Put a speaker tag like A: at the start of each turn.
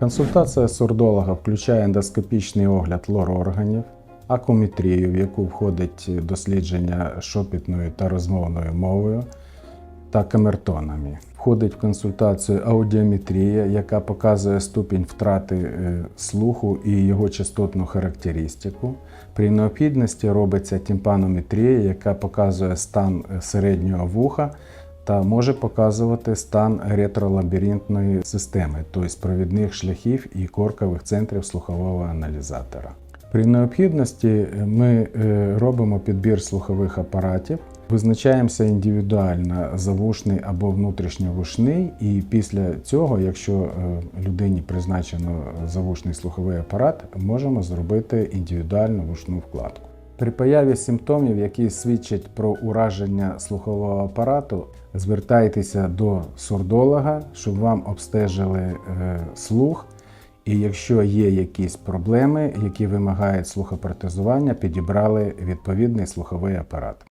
A: Консультація сурдолога включає ендоскопічний огляд лор-органів, акуметрію, в яку входить дослідження шопітною та розмовною мовою та камертонами. Входить в консультацію аудіометрія, яка показує ступінь втрати е, слуху і його частотну характеристику. При необхідності робиться тімпанометрія, яка показує стан е, середнього вуха та може показувати стан ретролабіринтної системи, тобто провідних шляхів і коркових центрів слухового аналізатора. При необхідності ми е, робимо підбір слухових апаратів, визначаємося індивідуально завушний або внутрішньовушний, і після цього, якщо е, людині призначено завушний слуховий апарат, можемо зробити індивідуальну вушну вкладку. При появі симптомів, які свідчать про ураження слухового апарату, звертайтеся до сурдолога, щоб вам обстежили е, слух. І якщо є якісь проблеми, які вимагають слухопротезування, підібрали відповідний слуховий апарат.